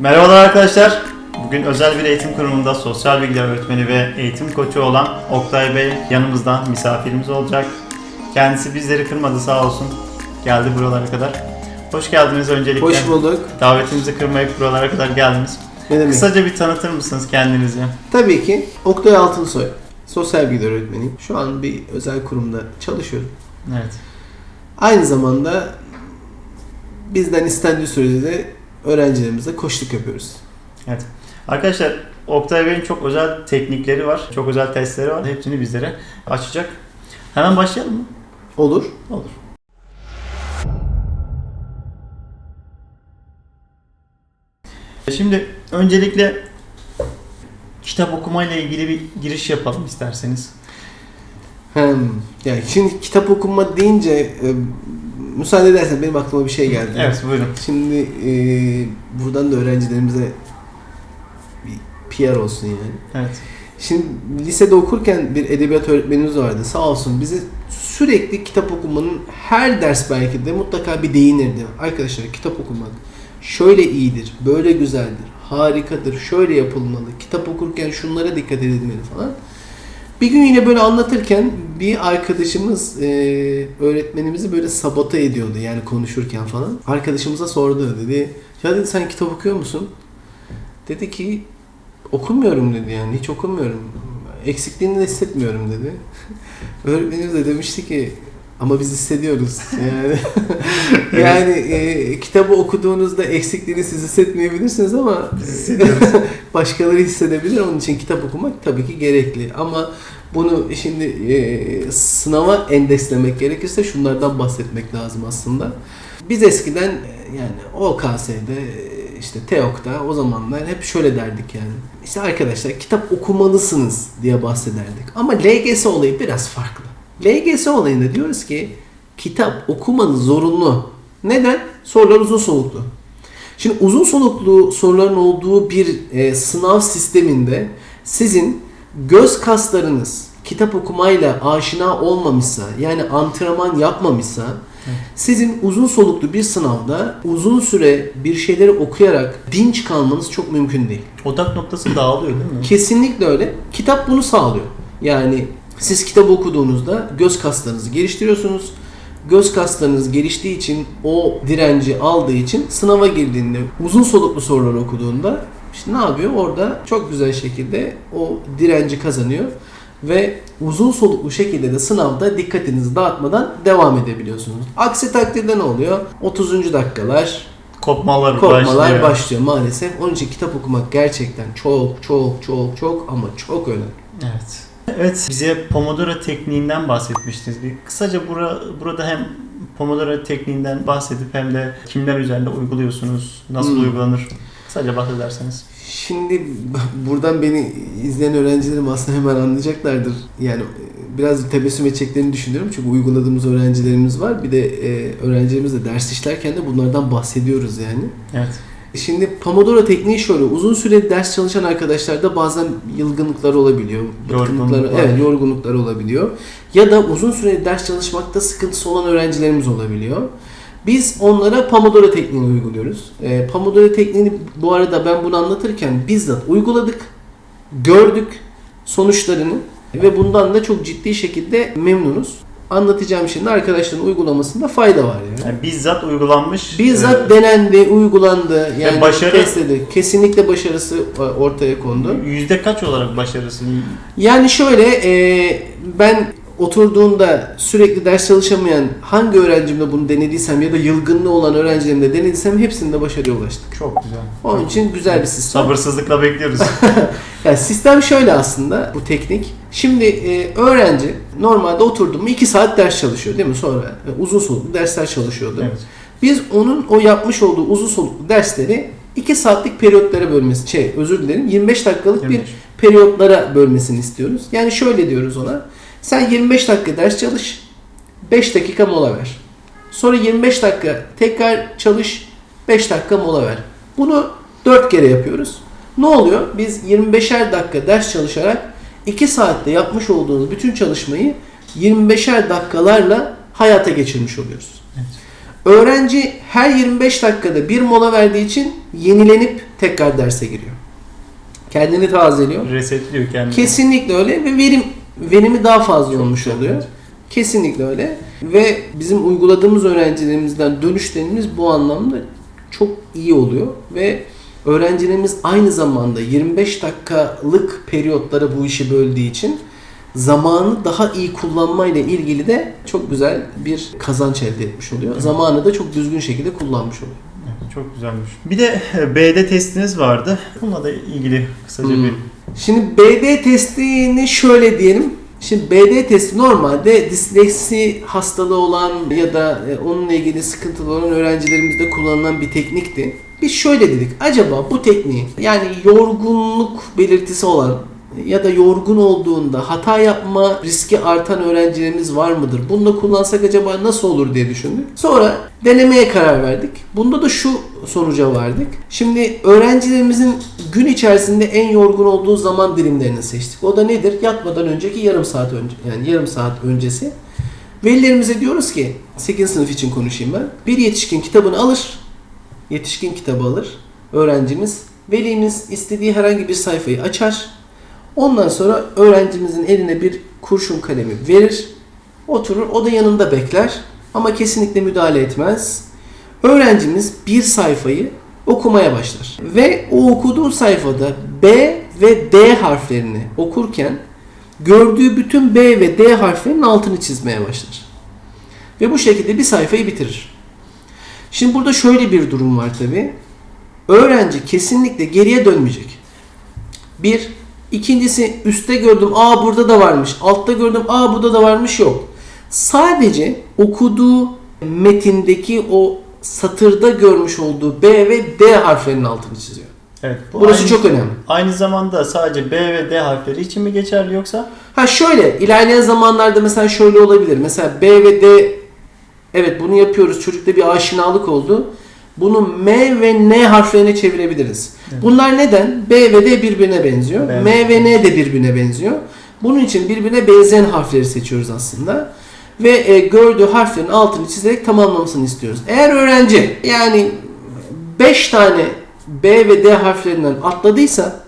Merhabalar arkadaşlar. Bugün özel bir eğitim kurumunda sosyal bilgiler öğretmeni ve eğitim koçu olan Oktay Bey yanımızda misafirimiz olacak. Kendisi bizleri kırmadı sağ olsun. Geldi buralara kadar. Hoş geldiniz öncelikle. Hoş bulduk. Davetimizi kırmayıp buralara kadar geldiniz. Ne demek? Kısaca bir tanıtır mısınız kendinizi? Tabii ki Oktay Altınsoy. Sosyal bilgiler öğretmeniyim. Şu an bir özel kurumda çalışıyorum. Evet. Aynı zamanda bizden istendiği sürece de öğrencilerimize koçluk yapıyoruz. Evet. Arkadaşlar Oktay Bey'in çok özel teknikleri var. Çok özel testleri var. Hepsini bizlere açacak. Hemen başlayalım mı? Olur. Olur. Şimdi öncelikle kitap okumayla ilgili bir giriş yapalım isterseniz. Hem, yani şimdi kitap okuma deyince e, müsaade edersen benim aklıma bir şey geldi. Evet buyurun. Şimdi e, buradan da öğrencilerimize bir PR olsun yani. Evet. Şimdi lisede okurken bir edebiyat öğretmenimiz vardı. Sağ olsun bize sürekli kitap okumanın her ders belki de mutlaka bir değinirdi. Arkadaşlar kitap okumak şöyle iyidir, böyle güzeldir, harikadır, şöyle yapılmalı. Kitap okurken şunlara dikkat edilmeli falan. Bir gün yine böyle anlatırken bir arkadaşımız e, öğretmenimizi böyle sabota ediyordu yani konuşurken falan. Arkadaşımıza sordu dedi. Ya dedi sen kitap okuyor musun? Dedi ki okumuyorum dedi yani hiç okumuyorum. Eksikliğini de hissetmiyorum dedi. Öğretmenimiz de demişti ki ama biz hissediyoruz yani. yani e, kitabı okuduğunuzda eksikliğini siz hissetmeyebilirsiniz ama Biz hissediyoruz. başkaları hissedebilir. Onun için kitap okumak tabii ki gerekli. Ama bunu şimdi e, sınava endekslemek gerekirse şunlardan bahsetmek lazım aslında. Biz eskiden e, yani OKS'de e, işte TEOK'ta o zamanlar hep şöyle derdik yani. İşte arkadaşlar kitap okumalısınız diye bahsederdik. Ama LGS olayı biraz farklı. LGS olayında diyoruz ki kitap okumanız zorunlu. Neden? Sorular uzun soluklu. Şimdi uzun soluklu soruların olduğu bir e, sınav sisteminde sizin göz kaslarınız kitap okumayla aşina olmamışsa yani antrenman yapmamışsa sizin uzun soluklu bir sınavda uzun süre bir şeyleri okuyarak dinç kalmanız çok mümkün değil. Odak noktası dağılıyor değil mi? Kesinlikle öyle. Kitap bunu sağlıyor. Yani siz kitap okuduğunuzda göz kaslarınızı geliştiriyorsunuz. Göz kaslarınız geliştiği için o direnci aldığı için sınava girdiğinde uzun soluklu sorular okuduğunda işte ne yapıyor? Orada çok güzel şekilde o direnci kazanıyor ve uzun soluklu şekilde de sınavda dikkatinizi dağıtmadan devam edebiliyorsunuz. Aksi takdirde ne oluyor? 30. dakikalar, Kopmalar, kopmalar başlıyor. başlıyor maalesef. Onun için kitap okumak gerçekten çok çok çok çok ama çok önemli. Evet. Evet, bize Pomodoro tekniğinden bahsetmiştiniz. Bir kısaca bura, burada hem Pomodoro tekniğinden bahsedip hem de kimler üzerinde uyguluyorsunuz, nasıl Hmm. uygulanır? Kısaca bahsederseniz. Şimdi buradan beni izleyen öğrencilerim aslında hemen anlayacaklardır. Yani e, biraz tebessüm edeceklerini düşünüyorum çünkü uyguladığımız öğrencilerimiz var. Bir de e, öğrencilerimizle ders işlerken de bunlardan bahsediyoruz yani. Evet. Şimdi Pomodoro tekniği şöyle. Uzun süre ders çalışan arkadaşlarda bazen yılgınlıklar olabiliyor. Yorgunluklar. Evet, yorgunluklar olabiliyor. Ya da uzun süre ders çalışmakta sıkıntısı olan öğrencilerimiz olabiliyor. Biz onlara Pomodoro tekniğini uyguluyoruz. Ee, Pomodoro tekniğini bu arada ben bunu anlatırken bizzat uyguladık, gördük sonuçlarını ve bundan da çok ciddi şekilde memnunuz. Anlatacağım şimdi arkadaşların uygulamasında fayda var yani. Yani bizzat uygulanmış. Bizzat e, denendi, uygulandı. Yani başarı- test edildi. Kesinlikle başarısı e, ortaya kondu. yüzde kaç olarak başarısı? Yani şöyle e, ben oturduğunda sürekli ders çalışamayan hangi öğrencimde bunu denediysem ya da yılgınlığı olan öğrencilerimde denediysem hepsinde başarıya ulaştık. Çok güzel. Onun için güzel bir sistem. Sabırsızlıkla bekliyoruz. Yani sistem şöyle aslında bu teknik. Şimdi e, öğrenci normalde oturdu mu 2 saat ders çalışıyor değil mi? Sonra e, uzun soluklu dersler çalışıyordu. evet. Biz onun o yapmış olduğu uzun soluklu dersleri 2 saatlik periyotlara bölmesi, şey özür dilerim 25 dakikalık 25. bir periyotlara bölmesini istiyoruz. Yani şöyle diyoruz ona. Sen 25 dakika ders çalış, 5 dakika mola ver. Sonra 25 dakika tekrar çalış, 5 dakika mola ver. Bunu 4 kere yapıyoruz. Ne oluyor? Biz 25'er dakika ders çalışarak 2 saatte yapmış olduğumuz bütün çalışmayı 25'er dakikalarla hayata geçirmiş oluyoruz. Evet. Öğrenci her 25 dakikada bir mola verdiği için yenilenip tekrar derse giriyor. Kendini tazeliyor. Resetliyor kendini. Kesinlikle öyle ve verim verimi daha fazla olmuş oluyor. Kesinlikle öyle. Ve bizim uyguladığımız öğrencilerimizden dönüşlerimiz bu anlamda çok iyi oluyor ve öğrencilerimiz aynı zamanda 25 dakikalık periyotlara bu işi böldüğü için zamanı daha iyi kullanmayla ilgili de çok güzel bir kazanç elde etmiş oluyor. Zamanı da çok düzgün şekilde kullanmış oluyor. Evet, Çok güzelmiş. Bir de e, BD testiniz vardı. Bununla da ilgili kısaca Hmm. bir Şimdi BD testini şöyle diyelim. Şimdi BD testi normalde disleksi hastalığı olan ya da e, onunla ilgili sıkıntılı olan öğrencilerimizde kullanılan bir teknikti. Biz şöyle dedik. Acaba bu tekniği yani yorgunluk belirtisi olan ya da yorgun olduğunda hata yapma riski artan öğrencilerimiz var mıdır? Bunu da kullansak acaba nasıl olur diye düşündük. Sonra denemeye karar verdik. Bunda da şu sonuca vardık. Şimdi öğrencilerimizin gün içerisinde en yorgun olduğu zaman dilimlerini seçtik. O da nedir? Yatmadan önceki yarım saat önce yani yarım saat öncesi. Velilerimize diyoruz ki 8. sınıf için konuşayım ben. Bir yetişkin kitabını alır. Yetişkin kitabı alır. Öğrencimiz velimiz istediği herhangi bir sayfayı açar. Ondan sonra öğrencimizin eline bir kurşun kalemi verir. Oturur. O da yanında bekler. Ama kesinlikle müdahale etmez. Öğrencimiz bir sayfayı okumaya başlar. Ve o okuduğu sayfada B ve D harflerini okurken gördüğü bütün B ve D harflerinin altını çizmeye başlar. Ve bu şekilde bir sayfayı bitirir. Şimdi burada şöyle bir durum var tabi. Öğrenci kesinlikle geriye dönmeyecek. Bir. İkincisi üstte gördüm aa burada da varmış. Altta gördüm aa burada da varmış yok. Sadece okuduğu metindeki o satırda görmüş olduğu B ve D harflerinin altını çiziyor. Evet. bu Burası aynı- çok önemli. Aynı zamanda sadece B ve D harfleri için mi geçerli yoksa? Ha şöyle ilerleyen zamanlarda mesela şöyle olabilir. Mesela B ve D evet bunu yapıyoruz. Çocukta bir aşinalık oldu. Bunu M ve N harflerine çevirebiliriz. Evet. Bunlar neden? B ve D birbirine benziyor. Ben- M ve N de birbirine benziyor. Bunun için birbirine benzeyen harfleri seçiyoruz aslında. Ve e, gördüğü harflerin altını çizerek tamamlamasını istiyoruz. Eğer öğrenci yani 5 tane B ve D harflerinden atladıysa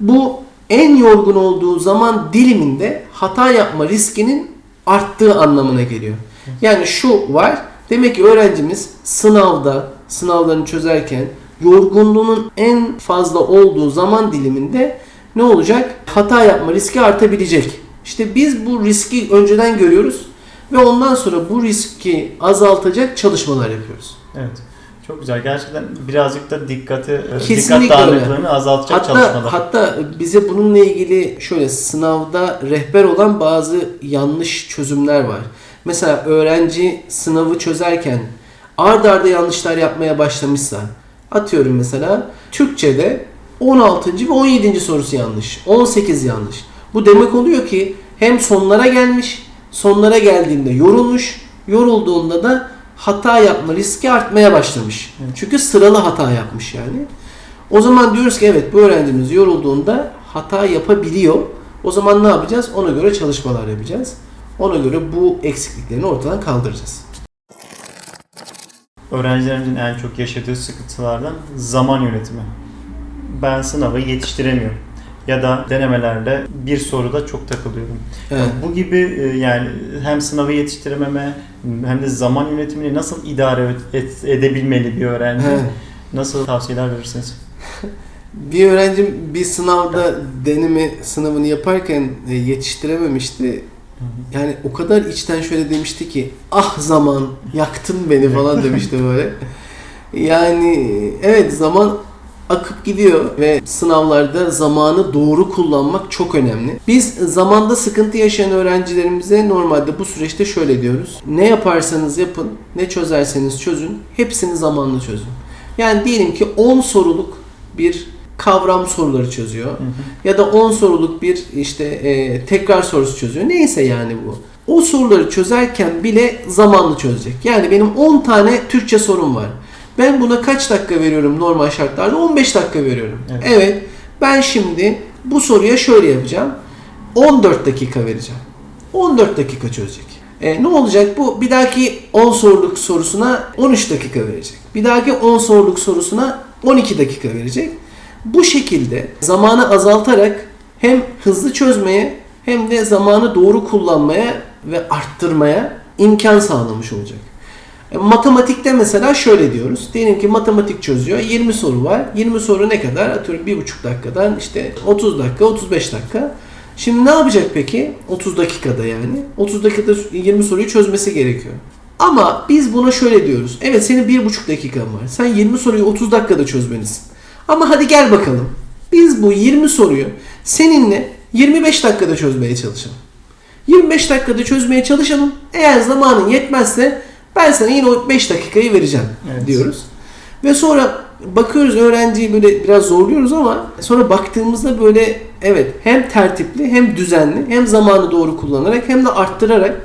bu en yorgun olduğu zaman diliminde hata yapma riskinin arttığı anlamına geliyor. Yani şu var. Demek ki öğrencimiz sınavda, sınavlarını çözerken yorgunluğunun en fazla olduğu zaman diliminde ne olacak? Hata yapma riski artabilecek. İşte biz bu riski önceden görüyoruz ve ondan sonra bu riski azaltacak çalışmalar yapıyoruz. Evet. Çok güzel. Gerçekten birazcık da dikkati, e, Kesinlikle dikkat dağınıklığını azaltacak Hatta çalışmalar. hatta bize bununla ilgili şöyle sınavda rehber olan bazı yanlış çözümler var. Mesela öğrenci sınavı çözerken ard arda yanlışlar yapmaya başlamışsa atıyorum mesela Türkçe'de 16. ve 17. sorusu yanlış. 18 yanlış. Bu demek oluyor ki hem sonlara gelmiş, sonlara geldiğinde yorulmuş, yorulduğunda da hata yapma riski artmaya başlamış. Çünkü sıralı hata yapmış yani. O zaman diyoruz ki evet bu öğrencimiz yorulduğunda hata yapabiliyor. O zaman ne yapacağız? Ona göre çalışmalar yapacağız. Ona göre bu eksikliklerini ortadan kaldıracağız. Öğrencilerimizin en çok yaşadığı sıkıntılardan zaman yönetimi. Ben sınavı yetiştiremiyorum. Ya da denemelerde bir soruda çok takılıyorum. Evet. Bu gibi e, yani hem sınavı yetiştirememe hem de zaman yönetimini nasıl idare et- edebilmeli bir öğrenci? Evet. Nasıl tavsiyeler verirsiniz? Bir öğrencim bir sınavda deneme sınavını yaparken e, yetiştirememişti. Yani o kadar içten şöyle demişti ki ah zaman yaktın beni falan demişti böyle. Yani evet zaman akıp gidiyor ve sınavlarda zamanı doğru kullanmak çok önemli. Biz zamanda sıkıntı yaşayan öğrencilerimize normalde bu süreçte şöyle diyoruz. Ne yaparsanız yapın, ne çözerseniz çözün, hepsini zamanla çözün. Yani diyelim ki 10 soruluk bir kavram soruları çözüyor Hı hı. ya da 10 soruluk bir işte e, tekrar sorusu çözüyor. Neyse yani bu. O soruları çözerken bile zamanlı çözecek. Yani benim 10 tane Türkçe sorum var. Ben buna kaç dakika veriyorum normal şartlarda? 15 dakika veriyorum. Evet. Evet. Ben şimdi bu soruya şöyle yapacağım. 14 dakika vereceğim. 14 dakika çözecek. E, ne olacak bu? Bir dahaki 10 soruluk sorusuna 13 dakika verecek. Bir dahaki 10 soruluk sorusuna 12 dakika verecek. Bu şekilde zamanı azaltarak hem hızlı çözmeye hem de zamanı doğru kullanmaya ve arttırmaya imkan sağlamış olacak. E, Matematikte mesela şöyle diyoruz. Diyelim ki matematik çözüyor. 20 soru var. 20 soru ne kadar? Atıyorum 1,5 dakikadan işte 30 dakika, 35 dakika. Şimdi ne yapacak peki? 30 dakikada yani. 30 dakikada 20 soruyu çözmesi gerekiyor. Ama biz buna şöyle diyoruz. Evet senin 1,5 dakikan var. Sen 20 soruyu 30 dakikada çözmelisin. Ama hadi gel bakalım. Biz bu 20 soruyu seninle 25 dakikada çözmeye çalışalım. 25 dakikada çözmeye çalışalım. Eğer zamanın yetmezse ben sana yine o 5 dakikayı vereceğim Evet. diyoruz. Ve sonra bakıyoruz öğrenciyi böyle biraz zorluyoruz ama sonra baktığımızda böyle evet hem tertipli hem düzenli hem zamanı doğru kullanarak hem de arttırarak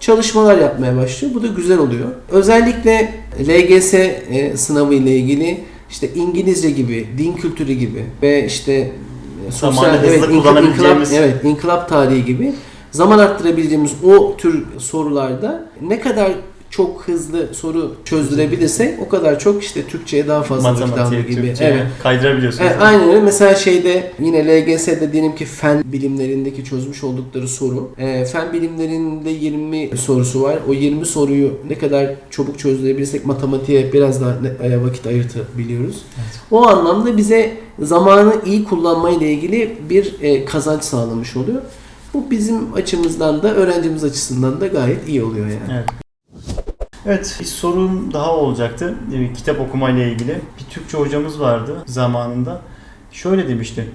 çalışmalar yapmaya başlıyor. Bu da güzel oluyor. Özellikle LGS e, sınavı ile ilgili işte İngilizce gibi, din kültürü gibi ve işte e, Zamanı hızlı evet, inkılap- kullanabileceğimiz- evet, inkılap tarihi gibi. Zaman arttırabileceğimiz o tür sorularda ne kadar çok hızlı soru çözdürebilirsek o kadar çok işte Türkçe'ye daha fazla Matematiğe, gibi. Türkçe'ye Evet. kaydırabiliyorsunuz. Evet, aynen öyle. Mesela şeyde yine LGS'de diyelim ki fen bilimlerindeki çözmüş oldukları soru. E, fen bilimlerinde 20 sorusu var. O 20 soruyu ne kadar çabuk çözdürebilirsek matematiğe biraz daha e, vakit ayırtabiliyoruz. Evet. O anlamda bize zamanı iyi kullanmayla ilgili bir e, kazanç sağlamış oluyor. Bu bizim açımızdan da öğrencimiz açısından da gayet iyi oluyor yani. Evet. Evet, bir sorum daha olacaktı. Ee, kitap okuma ile ilgili. Bir Türkçe hocamız vardı zamanında. Şöyle demişti.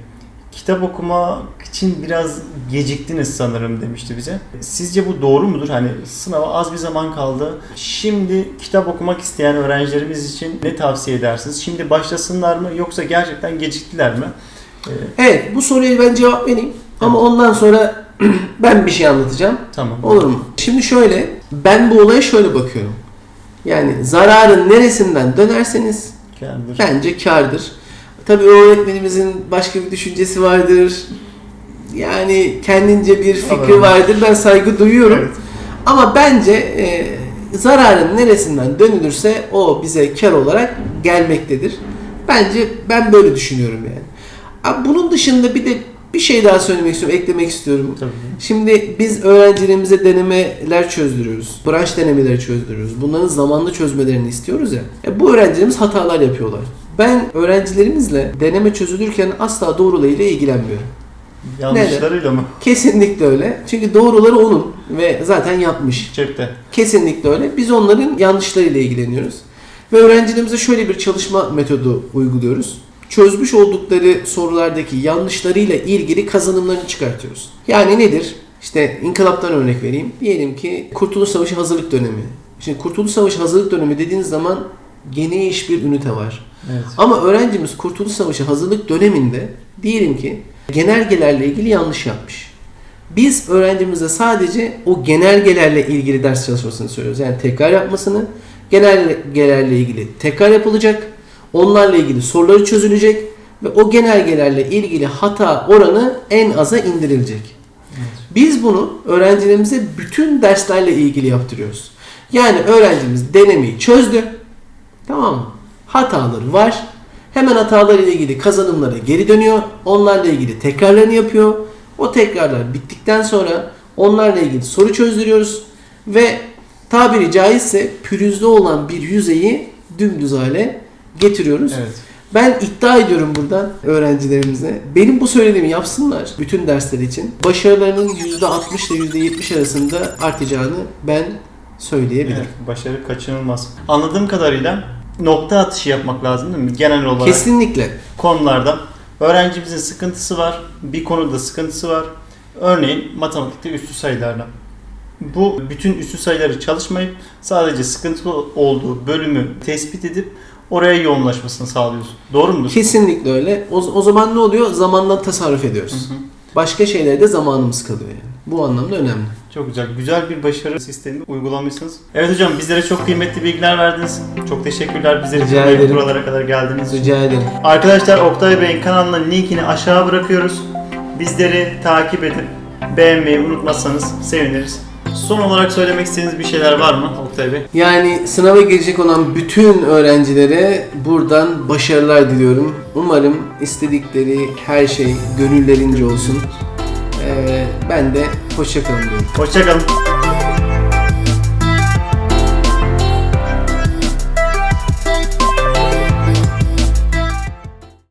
Kitap okumak için biraz geciktiniz sanırım demişti bize. Sizce bu doğru mudur? Hani sınava az bir zaman kaldı. Şimdi kitap okumak isteyen öğrencilerimiz için ne tavsiye edersiniz? Şimdi başlasınlar mı yoksa gerçekten geciktiler mi? Ee, Evet bu soruya ben cevap vereyim. Ama ondan sonra ben bir şey anlatacağım. tamam. Olur mu? Şimdi şöyle, ben bu olaya şöyle bakıyorum. Yani zararın neresinden dönerseniz Kendidir. bence kardır. Tabii öğretmenimizin başka bir düşüncesi vardır. Yani kendince bir fikri vardır. Ben saygı duyuyorum. Evet. Ama bence e, zararın neresinden dönülürse o bize kar olarak gelmektedir. Bence ben böyle düşünüyorum yani. Bunun dışında bir de bir şey daha söylemek istiyorum, eklemek istiyorum. Tabii. Şimdi biz öğrencilerimize denemeler çözdürüyoruz. Branş denemeleri çözdürüyoruz. Bunların zamanlı çözmelerini istiyoruz ya. E, bu öğrencilerimiz hatalar yapıyorlar. Ben öğrencilerimizle deneme çözülürken asla doğrularıyla ilgilenmiyorum. Yanlışlarıyla mı? Kesinlikle öyle. Çünkü doğruları onun ve zaten yapmış. Cepte. Kesinlikle öyle. Biz onların yanlışlarıyla ilgileniyoruz. Ve öğrencilerimize şöyle bir çalışma metodu uyguluyoruz. Çözmüş oldukları sorulardaki yanlışlarıyla ilgili kazanımlarını çıkartıyoruz. Yani nedir? İşte inkılaptan örnek vereyim. Diyelim ki Kurtuluş Savaşı hazırlık dönemi. Şimdi Kurtuluş Savaşı hazırlık dönemi dediğiniz zaman geniş bir ünite var. Evet. Ama öğrencimiz Kurtuluş Savaşı hazırlık döneminde diyelim ki genelgelerle ilgili yanlış yapmış. Biz öğrencimize sadece o genelgelerle ilgili ders çalışmasını söylüyoruz. Yani tekrar yapmasını, genelgelerle ilgili tekrar yapılacak, onlarla ilgili soruları çözülecek ve o genelgelerle ilgili hata oranı en aza indirilecek. Biz bunu öğrencilerimize bütün derslerle ilgili yaptırıyoruz. Yani öğrencimiz denemeyi çözdü. Tamam mı? Hataları var. Hemen hatalarıyla ilgili kazanımlara geri dönüyor. Onlarla ilgili tekrarlarını yapıyor. O tekrarlar bittikten sonra onlarla ilgili soru çözdürüyoruz. Ve tabiri caizse pürüzlü olan bir yüzeyi dümdüz hale getiriyoruz. Evet. Ben iddia ediyorum buradan öğrencilerimize. Benim bu söylediğimi yapsınlar bütün dersler için. Başarılarının %60 ile %70 arasında artacağını ben söyleyebilirim. Evet, başarı kaçınılmaz. Anladığım kadarıyla nokta atışı yapmak lazım değil mi? Genel olarak Kesinlikle. konularda öğrencimizin sıkıntısı var, bir konuda sıkıntısı var. Örneğin matematikte üstü sayılarla. Bu bütün üstü sayıları çalışmayıp sadece sıkıntılı olduğu bölümü tespit edip oraya yoğunlaşmasını sağlıyorsun. Doğru mudur? Kesinlikle öyle. O, o zaman ne oluyor? Zamandan tasarruf ediyoruz. Hı hı. Başka şeylere de zamanımız kalıyor yani. Bu anlamda önemli. Çok güzel. Güzel bir başarı sistemi uygulamışsınız. Evet hocam bizlere çok kıymetli bilgiler verdiniz. Çok teşekkürler bizleri Rica ederim. buralara kadar geldiğiniz için. Rica ederim. Arkadaşlar Oktay Bey'in kanalının linkini aşağı bırakıyoruz. Bizleri takip edip beğenmeyi unutmazsanız seviniriz. Son olarak söylemek istediğiniz bir şeyler var mı Oktay Bey? Yani sınava girecek olan bütün öğrencilere buradan başarılar diliyorum. Umarım istedikleri her şey gönüllerince olsun. Ee, ben de hoşçakalın diyorum. Hoşçakalın.